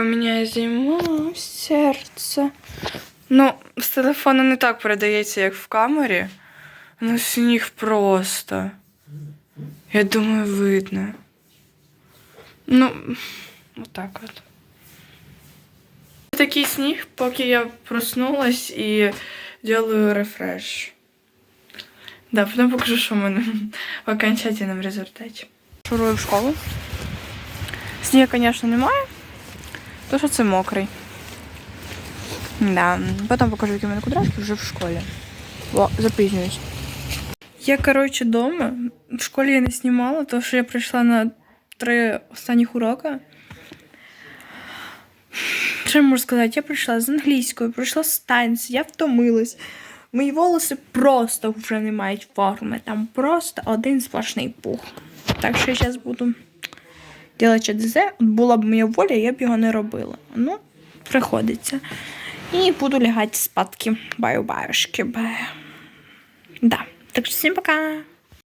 У мене зима в серце. Ну, з телефону не так передається, як в камері. Ну, сніг просто. Я думаю, видно. Ну, отак от. Такий сніг, поки я проснулась і делаю рефреш. Да, потім покажу, що в мене в окончательному результаті. Шурую в школу. Сніга, звісно, немає. То, що це мокрий. Да. Потім покажу, які в мене кудряшки вже в школі. О, запізнююсь. Я, коротше, вдома. В школі я не знімала, тому що я прийшла на три останніх уроки. Що я можу сказати? Я прийшла з англійської, прийшла з танців, я втомилась. Мої волоси просто вже не мають форми. Там просто один сплошний пух. Так що я зараз буду робити ДЗЕ була б моя воля, я б його не робила. Ну, приходиться. І буду лягати спадки. Баю-баюшки. Баю. Да. Так що всім пока.